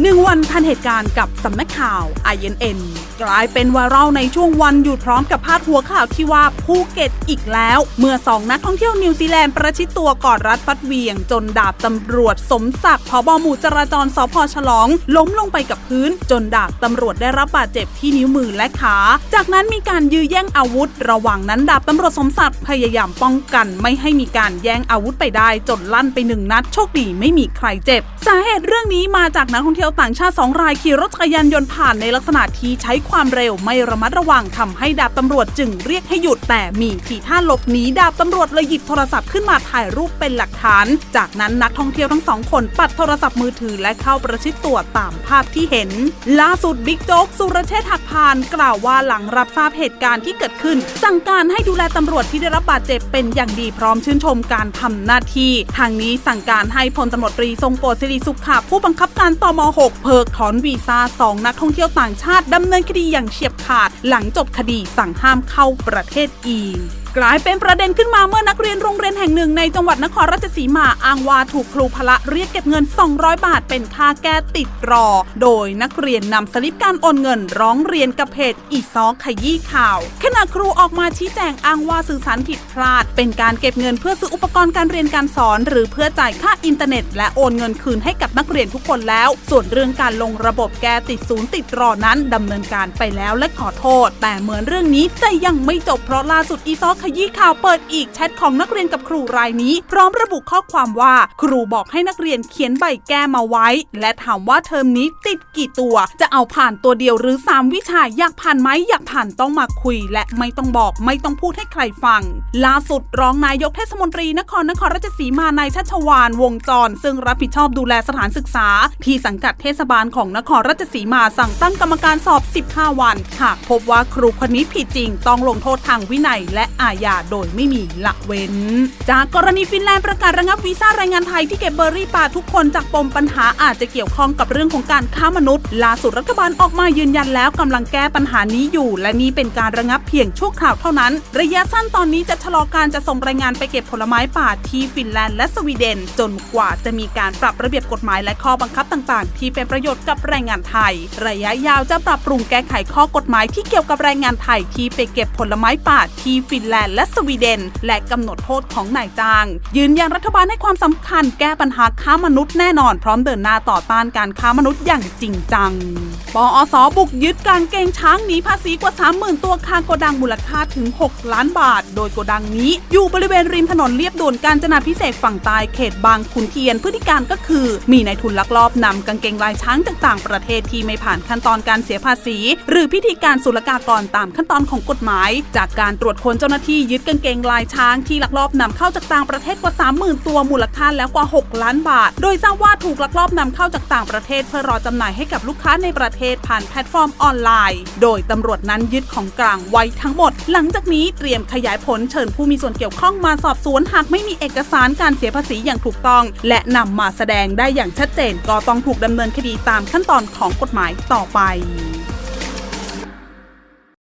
หนึ่งวันทันเหตุการณ์กับสำนักข่าว INN กลายเป็นไวรัลในช่วงวันหยุดพร้อมกับพาดหัวข่าวที่ว่าภูเก็ตอีกแล้ว เมื่อสองนักท่องเที่ยวนิวซีแลนด์ประชิดตัวกอดรัดฟัดเวียง จนดาบตำรวจสมศักดิ์ผบหมู่จราจรสพฉลอง ล้มลงไปกับพื้น จนดาบตำรวจได้รับบาดเจ็บที่นิ้วมือและขา จากนั้นมีการยื้อแย่งอาวุธ ระหว่างนั้นดาบตำรวจสมศักดิ์พยายามป้องกัน ไม่ให้มีการแย่งอาวุธไปได้จนลั่นไปหนึ่งนัดโชคดีไม่มีใครเจ็บ สาเหตุเรื่องนี้มาจากนักท่องเที่ยวต่างชาติสองรายขี่รถจักรยานยนต์ผ่านในลักษณะที่ใช้ความเร็วไม่ระมัดระวังทำให้ดาบตำรวจจึงเรียกให้หยุดแต่มีทีท่าหลบหนีดาบตำรวจเลยหยิบโทรศัพท์ขึ้นมาถ่ายรูปเป็นหลักฐาน จากนั้นนักท่องเที่ยวทั้งสองคนปัดโทรศัพท์มือถือและเข้าประชิดตัวตามภาพที่เห็น ล่าสุดบิ๊กโจ๊กสุรเชษฐ์หักพานกล่าวว่าหลังรับทราบเหตุการณ์ที่เกิดขึ้น สั่งการให้ดูแลตำรวจที่ได้รับบาดเจ็บเป็นอย่างดีพร้อมชื่นชมการทำหน้าที่ทางนี้สั่งการให้พลตำรวจตรีทรงโปรดสิริสุขะผู้บังคับการตม6 เพิกถอนวีซ่าสองนักท่องเที่ยวต่างชาติดำเนินคดีอย่างเฉียบขาด หลังจบคดีสั่งห้ามเข้าประเทศอีก กลายเป็นประเด็นขึ้นมาเมื่อนักเรียนโรงเรียนแห่งหนึ่งในจังหวัดนครราชสีมาอ้างว่าถูกครูพละเรียกเก็บเงิน 200 บาทเป็นค่าแก้ติดรอ โดยนักเรียนนำสลิปการโอนเงินร้องเรียนกับเพจอีซอขยี้ข่าวขณะครูออกมาชี้แจงอ้างว่าสื่อสารผิดพลาด เป็นการเก็บเงินเพื่อซื้ออุปกรณ์การเรียนการสอน หรือเพื่อจ่ายค่าอินเทอร์เน็ต และโอนเงินคืนให้กับนักเรียนทุกคนแล้ว ส่วนเรื่องการลงระบบแก้ติดศูนย์ติดรอนั้นดำเนินการไปแล้วและขอโทษ แต่เหมือนเรื่องนี้จะยังไม่จบเพราะล่าสุดอีซอขยี้ข่าวเปิดอีกแชทของนักเรียนกับครูรายนี้ พร้อมระบุข้อความว่า ครูบอกให้นักเรียนเขียนใบแก้มาไว้ และถามว่าเทอมนี้ติดกี่ตัว จะเอาผ่านตัวเดียวหรือ 3 วิชาอยากผ่านไหมอยากผ่านต้องมาคุย และไม่ต้องบอกไม่ต้องพูดให้ใครฟัง ล่าสุดรองนายกเทศมนตรีนครนครราชสีมานายชัชวานวงจร ซึ่งรับผิดชอบดูแลสถานศึกษา ที่สังกัดเทศบาลของนครราชสีมาสั่งตั้งกรรมการสอบ 15 วันหากพบว่าครูคนนี้ผิดจริง ต้องลงโทษทางวินัยและอาญาโดยไม่มีละเว้น จากกรณีฟินแลนด์ประกาศระงับวีซ่าแรงงานไทยที่เก็บเบอร์รี่ป่าทุกคนจากปมปัญหาอาจจะเกี่ยวข้องกับเรื่องของการค้ามนุษย์ล่าสุดรัฐบาลออกมายืนยันแล้วกำลังแก้ปัญหานี้อยู่ และนี่เป็นการระงับเพียงชั่วคราวเท่านั้น ระยะสั้นตอนนี้จะชะลอการจะส่งแรงงานไปเก็บผลไม้ป่าที่ฟินแลนด์และสวีเดน จนกว่าจะมีการปรับระเบียบกฎหมายและข้อบังคับต่างๆ ที่เป็นประโยชน์กับแรงงานไทย ระยะยาวจะปรับปรุงแก้ไขข้อกฎหมายที่เกี่ยวกับแรงงานไทยที่ไปเก็บผลไม้ป่าที่ฟินแลนด์และสวีเดน และกำหนดโทษของนายจ้าง ยืนยันรัฐบาลให้ความสำคัญแก้ปัญหาค้ามนุษย์แน่นอน พร้อมเดินหน้าต่อต้านการค้ามนุษย์อย่างจริงจังปอสบุกยึดการเกงช้างหนีภาษีกว่า 30,000 ตัวคาโกดังมูลค่าถึง 6 ล้านบาท โดยโกดังนี้ อยู่บริเวณริมถนนเลียบด่วนกาญจนาพิเศษฝั่งใต้เขตบางขุนเทียนพฤติการก็คือ มีนายทุนลักลอบนำกางเกงลายช้างจากต่างประเทศที่ไม่ผ่านขั้นตอนการเสียภาษี หรือพิธีการศุลกากรตามขั้นตอนของกฎหมาย จากการตรวจค้นเจ้าหน้าที่ยึดกางเกงลายช้างที่ลักลอบนำเข้าจากต่างประเทศกว่า 30,000 ตัวมูลค่าแล้วกว่า 6 ล้านบาท โดยทราบว่าถูกลักลอบนำเข้าจากต่างประเทศเพื่อรอจำหน่ายให้กับลูกค้าในประเทศผ่านแพลตฟอร์มออนไลน์ โดยตำรวจนั้นยึดของกลางไว้ทั้งหมด หลังจากนี้เตรียมขยายผลเชิญผู้มีส่วนเกี่ยวข้องมาสอบสวนหากไม่มีเอกสารการเสียภาษีอย่างถูกต้อง และนำมาแสดงได้อย่างชัดเจนก็ต้องถูกดำเนินคดีตามขั้นตอนของกฎหมายต่อไป